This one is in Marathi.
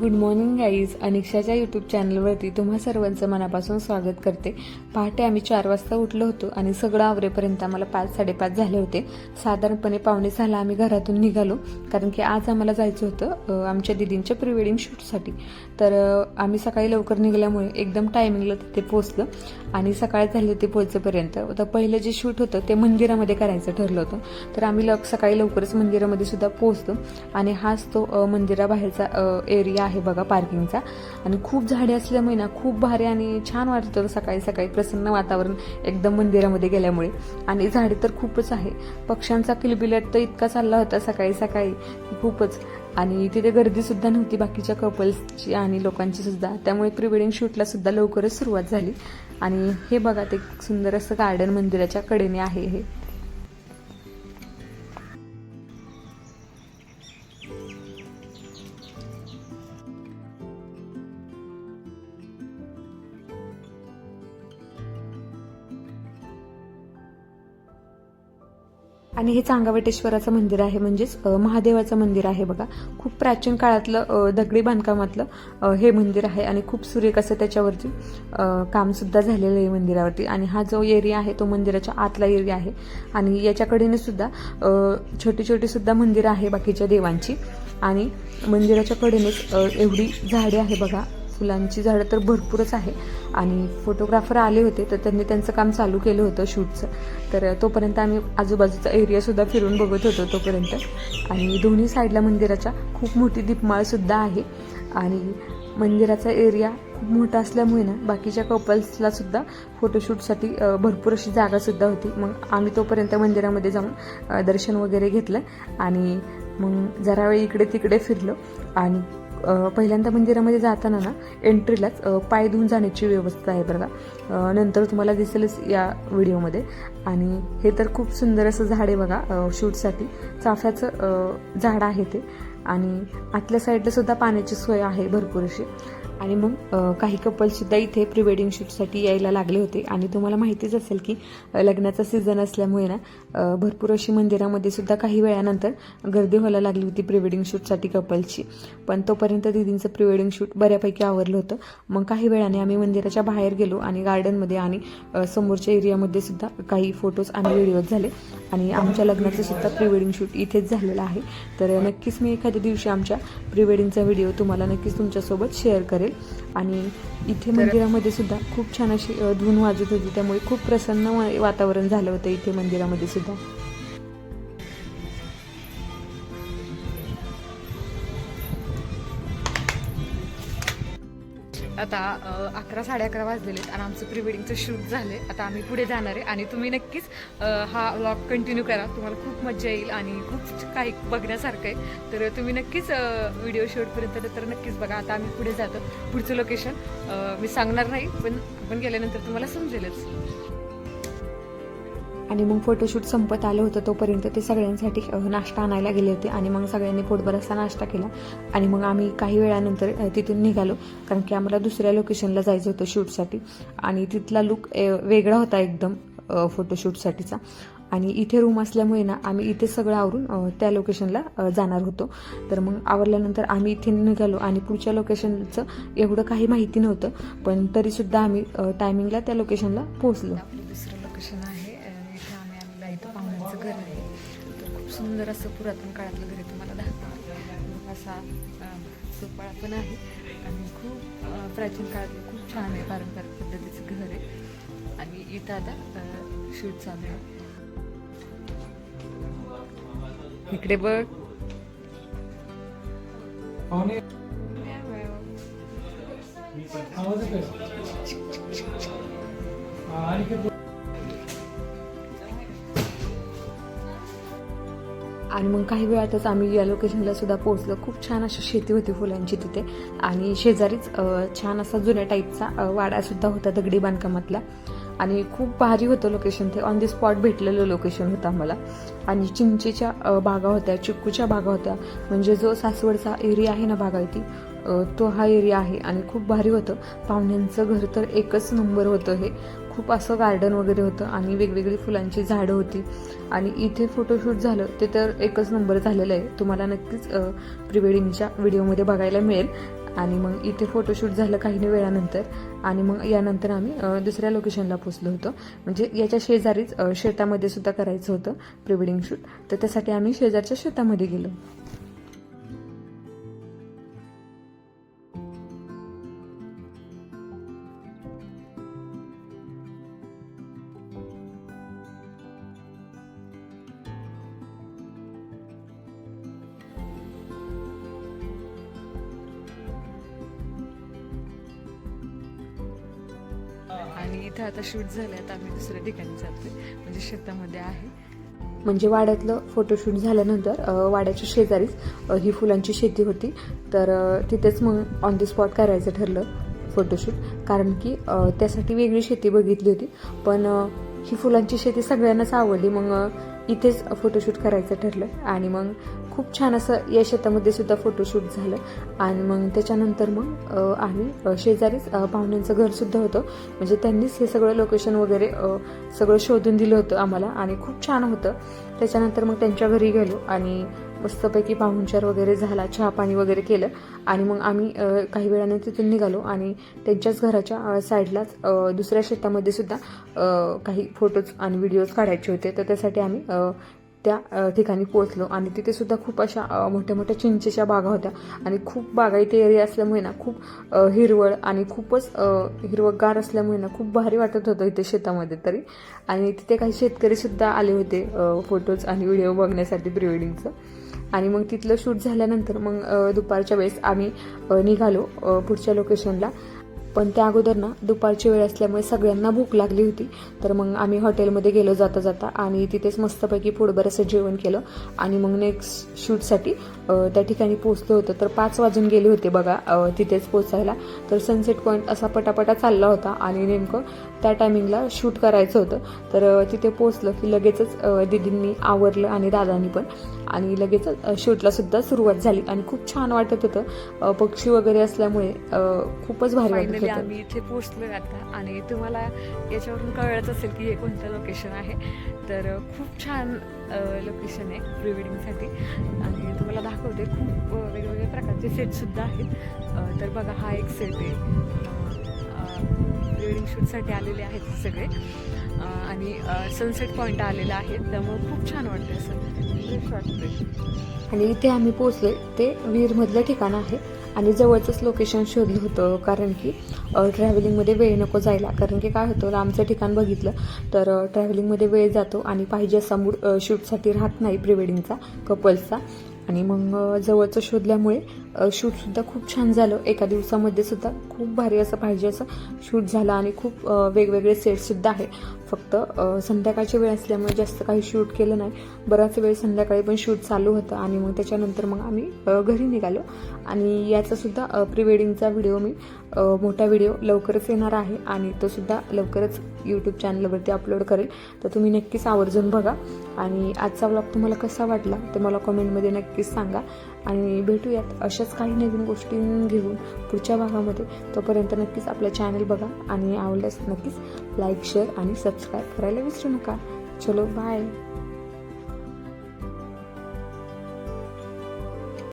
गुड मॉर्निंग गाईज अनिक्षाच्या यूट्यूब चॅनलवरती तुम्हा सर्वांचं मनापासून स्वागत करते. पहाटे आम्ही चार वाजता उठलो होतो आणि सगळं आवरेपर्यंत आम्हाला पाच साडेपाच झाले होते. साधारणपणे पावणे सहाला आम्ही घरातून निघालो कारण की आज आम्हाला जायचं होतं आमच्या दिदींच्या प्री वेडिंग शूटसाठी तर आम्ही सकाळी लवकर निघाल्यामुळे एकदम टायमिंगला तिथे पोहोचलो आणि सकाळी झाले होते पोहोचेपर्यंत. तर पहिलं जे शूट होतं ते मंदिरामध्ये करायचं ठरलं होतं. तर आम्ही लव सकाळी लवकरच मंदिरामध्ये सुद्धा पोहोचलो आणि हाच तो मंदिराबाहेरचा एरिया आहे बघा पार्किंगचा. आणि खूप झाडे असल्यामुळे ना खूप भारी आणि छान वाटतं सकाळी सकाळी प्रसन्न वातावरण एकदम मंदिरामध्ये गेल्यामुळे. आणि झाडे तर खूपच आहे. पक्ष्यांचा किलबिलट तर इतका चालला होता सकाळी सकाळी. खूपच. आणि तिथे गर्दीसुद्धा नव्हती बाकीच्या कपल्सची आणि लोकांची सुद्धा. त्यामुळे प्री वेडिंग शूटला सुद्धा लवकरच सुरुवात झाली. आणि हे बघा ते सुंदर असं गार्डन मंदिराच्या कडेने आहे हे. आणि हे चांगावटेश्वराचं मंदिर आहे म्हणजेच महादेवाचं मंदिर आहे बघा. खूप प्राचीन काळातलं दगडी बांधकामातलं हे मंदिर आहे आणि खूप सुरेख असं त्याच्यावरती कामसुद्धा झालेलं आहे मंदिरावरती. आणि हा जो एरिया आहे तो मंदिराच्या आतला एरिया आहे. आणि याच्याकडेने सुद्धा छोटी छोटी सुद्धा मंदिरं आहे बाकीच्या देवांची. आणि मंदिराच्या कडेनेच एवढी झाडे आहे बघा. फुलांची झाडं तर भरपूरच आहे. आणि फोटोग्राफर आले होते तर त्यांनी त्यांचं काम चालू केलं होतं शूटचं. तर तोपर्यंत आम्ही आजूबाजूचा एरियासुद्धा फिरून बघत होतो तोपर्यंत. आणि दोन्ही साईडला मंदिराच्या खूप मोठी दीपमाळसुद्धा आहे. आणि मंदिराचा एरिया खूप मोठा असल्यामुळे ना बाकीच्या कपल्सला सुद्धा फोटोशूटसाठी भरपूर अशी जागासुद्धा होती. मग आम्ही तोपर्यंत मंदिरामध्ये जाऊन दर्शन वगैरे घेतलं. आणि मग जरा वेळ इकडे तिकडे फिरलो. आणि पहिल्यांदा मंदिरामध्ये जाताना ना एंट्रीलाच पाय धुवून जाण्याची व्यवस्था आहे बघा नंतर तुम्हाला दिसेलच या व्हिडिओमध्ये. आणि हे तर खूप सुंदर असं झाड आहे बघा शूटसाठी. चाफ्याचं झाड आहे ते. आणि आतल्या साईडला सुद्धा पाण्याची सोय आहे भरपूर अशी. आणि मग काही कपलसुद्धा इथे प्री वेडिंग शूटसाठी यायला लागले होते. आणि तुम्हाला माहितीच असेल की लग्नाचा सीझन असल्यामुळे ना भरपूर अशी मंदिरामध्ये सुद्धा काही वेळानंतर गर्दी व्हायला लागली होती प्री वेडिंग शूटसाठी कपल्सची पण तोपर्यंत दिदींचं प्री वेडिंग शूट बऱ्यापैकी आवरलं होतं. मग काही वेळाने आम्ही मंदिराच्या बाहेर गेलो आणि गार्डनमध्ये आणि समोरच्या एरियामध्ये सुद्धा काही फोटोज आणि व्हिडिओज झाले. आणि आमच्या लग्नाचं सुद्धा प्री वेडिंग शूट इथेच झालेलं आहे. तर नक्कीच मी एखाद्या दिवशी आमच्या प्री वेडिंगचा व्हिडिओ तुम्हाला नक्कीच तुमच्यासोबत शेअर करेल. आणि इथे मंदिरामध्ये सुद्धा खूप छान अशी धून वाजत होती. त्यामुळे खूप प्रसन्न वातावरण झालं होतं इथे मंदिरामध्ये सुद्धा. आता अकरा साडे अकरा वाजलेले आहेत आणि आमचं प्री वेडिंगचं शूट झाले आता आम्ही पुढे जाणार आहे आणि तुम्ही नक्कीच हा व्लॉग कंटिन्यू करा. तुम्हाला खूप मजा येईल आणि खूप काही बघण्यासारखं आहे. तर तुम्ही नक्कीच व्हिडिओ शूटपर्यंत तर नक्कीच बघा. आता आम्ही पुढे जातो. पुढचं लोकेशन मी सांगणार नाही पण आपण गेल्यानंतर तुम्हाला समजेलच. आणि मग फोटोशूट संपत आलं होतं तोपर्यंत ते सगळ्यांसाठी नाश्ता आणायला गेले होते आणि मग सगळ्यांनी पोटभर असा नाश्ता केला. आणि मग आम्ही काही वेळानंतर तिथून निघालो. कारण की आम्हाला दुसऱ्या लोकेशनला जायचं होतं शूटसाठी. आणि तिथला लुक वेगळा होता एकदम फोटोशूटसाठीचा आणि इथे रूम असल्यामुळे ना आम्ही इथे सगळं आवरून त्या लोकेशनला जाणार होतो. तर मग आवरल्यानंतर आम्ही इथे निघालो आणि पुढच्या लोकेशनचं एवढं काही माहिती नव्हतं. पण तरीसुद्धा आम्ही टायमिंगला त्या लोकेशनला पोहोचलो. दुसरं लोकेशन सुंदर असं पुरातन काळातलं घर आहे तुम्हाला दाखवते असा सोपाळा पण आहे. आणि खूप प्राचीन काळातलं खूप छान आहे पारंपरिक पद्धतीचं घर आहे. आणि इथं आता शूट चालू आहे. इकडे बघ. आणि आणि मग काही वेळातच आम्ही या लोकेशनला सुद्धा पोहोचलो. खूप छान अशी शेती होती फुलांची तिथे. आणि शेजारीच छान असा जुन्या टाईपचा वाडासुद्धा होता दगडी बांधकामातला. आणि खूप भारी होतं लोकेशन ते. ऑन दी स्पॉट भेटलेलं लोकेशन होतं आम्हाला. आणि चिंचेच्या बागा होत्या चिक्कूच्या बागा होत्या. म्हणजे जो सासवडचा एरिया आहे ना बागायती तो हा एरिया आहे. आणि खूप भारी होतं. पाहुण्यांचं घर तर एकच नंबर होतं हे. खूप असं गार्डन वगैरे होतं आणि वेगवेगळी फुलांची झाडं होती. आणि इथे फोटोशूट झालं ते तर एकच नंबर झालेलं आहे. तुम्हाला नक्कीच प्री वेडिंगच्या व्हिडिओमध्ये बघायला मिळेल. आणि मग इथे फोटोशूट झालं काही वेळानंतर. आणि मग यानंतर आम्ही दुसऱ्या लोकेशनला पोचलो होतो. म्हणजे याच्या शेजारीच शेतामध्ये सुद्धा करायचं होतं प्री वेडिंग शूट तर त्यासाठी आम्ही शेजारच्या शेतामध्ये गेलो. आणि इथं आता शूट झालं आता आम्ही दुसऱ्या ठिकाणी जातोय. म्हणजे शेतामध्ये आहे. म्हणजे वाड्यातलं फोटोशूट झाल्यानंतर वाड्याच्या शेजारीच ही फुलांची शेती होती. तर तिथेच मग ऑन द स्पॉट करायचं ठरलं फोटोशूट कारण की त्यासाठी वेगळी शेती बघितली होती. पण ही फुलांची शेती सगळ्यांनाच आवडली. मग इथेच फोटोशूट करायचं ठरलं. आणि मग खूप छान असं या शेतामध्ये सुद्धा फोटोशूट झालं. आणि मग त्याच्यानंतर मग आम्ही शेजारीच पाहुण्यांचं घरसुद्धा होतं. म्हणजे त्यांनीच हे सगळं लोकेशन वगैरे सगळं शोधून दिलं होतं आम्हाला आणि खूप छान होतं. त्याच्यानंतर मग त्यांच्या घरी गेलो आणि मस्तपैकी पाहुणचार वगैरे झाला चहा पाणी वगैरे केलं. आणि मग आम्ही काही वेळानं तिथून निघालो आणि त्यांच्याच घराच्या साईडलाच दुसऱ्या शेतामध्ये सुद्धा काही फोटोज आणि व्हिडिओज काढायचे होते. तर त्यासाठी आम्ही त्या ठिकाणी पोचलो आणि तिथे सुद्धा खूप अशा मोठ्या मोठ्या चिंचेच्या बागा होत्या. आणि खूप बागायती एरिया असल्यामुळे ना खूप हिरवळ आणि खूपच हिरवगार असल्यामुळे ना खूप भारी वाटत होतं इथे शेतामध्ये तरी. आणि तिथे काही शेतकरी सुद्धा आले होते फोटोज आणि व्हिडिओ बघण्यासाठी प्री वेडिंगचं आणि मग तिथलं शूट झाल्यानंतर मग दुपारच्या वेळेस आम्ही निघालो पुढच्या लोकेशनला पण त्या अगोदर ना दुपारची वेळ असल्यामुळे सगळ्यांना भूक लागली होती. तर मग आम्ही हॉटेलमध्ये गेलो जाता जाता आणि तिथेच मस्तपैकी पोटभर असं जेवण केलं. आणि मग नेक्स्ट शूटसाठी त्या ठिकाणी पोचलो होतो. तर पाच वाजून गेले होते बघा तिथेच पोचायला तर सनसेट पॉईंट असा पटापटा चालला होता आणि नेमकं त्या टायमिंगला शूट करायचं होतं. तर तिथे पोचलं की लगेचच दिदींनी दीदींनी आवरलं आणि दादांनी पण. आणि लगेचच अ, शूटला सुद्धा सुरुवात झाली. आणि खूप छान वाटत होतं. पक्षी वगैरे असल्यामुळे खूपच भारी वाटत आम्ही इथे पोहोचलोय आता. आणि तुम्हाला याच्यावरून कळलंच असेल की हे कोणतं लोकेशन आहे. तर खूप छान लोकेशन आहे प्री वेडिंगसाठी आणि तुम्हाला दाखवते खूप वेगवेगळ्या प्रकारचे सेट सुद्धा आहेत. तर बघा हा एक सेट आहे. प्री वेडिंग शूटसाठी आलेले आहेत सगळे. आणि सनसेट पॉईंट आलेला आहे. त्यामुळे खूप छान वाटते असं. आणि इथे आम्ही पोहोचलोय. ते वीरमधलं ठिकाण आहे. आणि जवळचंच लोकेशन शोधलं होतं कारण की ट्रॅव्हलिंगमध्ये वेळ नको जायला. कारण की काय होतं लांबचं ठिकाण बघितलं तर ट्रॅव्हलिंगमध्ये वेळ जातो आणि पाहिजे असा मूड शूटसाठी राहत नाही प्री वेडिंगचा कपल्सचा आणि मग जवळचं शोधल्यामुळे शूटसुद्धा खूप छान झालं. एका दिवसामध्ये सुद्धा खूप भारी असं पाहिजे असं शूट झालं आणि खूप वेगवेगळे सेटसुद्धा आहे. फक्त संध्याकाळची वेळ असल्यामुळे जास्त काही शूट केलं नाही. बराच वेळ संध्याकाळी पण शूट चालू होतं आणि मग त्याच्यानंतर मग आम्ही घरी निघालो. आणि याचासुद्धा प्री वेडिंगचा व्हिडिओ मी मोठा व्हिडिओ लवकरच येणार आहे आणि तो सुद्धा लवकरच यूट्यूब चॅनलवरती अपलोड करेल. तर तुम्ही नक्कीच आवर्जून बघा. आणि आजचा व्लॉग तुम्हाला कसा वाटला ते मला कमेंटमध्ये नक्कीच सांगा. आणि भेटूयात अशाच काही नवीन गोष्टी घेऊन पुढच्या भागामध्ये. तोपर्यंत नक्कीच आपलं चॅनल बघा आणि आवडल्यास नक्कीच लाईक शेअर आणि सबस्क्राईब करायला विसरू नका. चलो बाय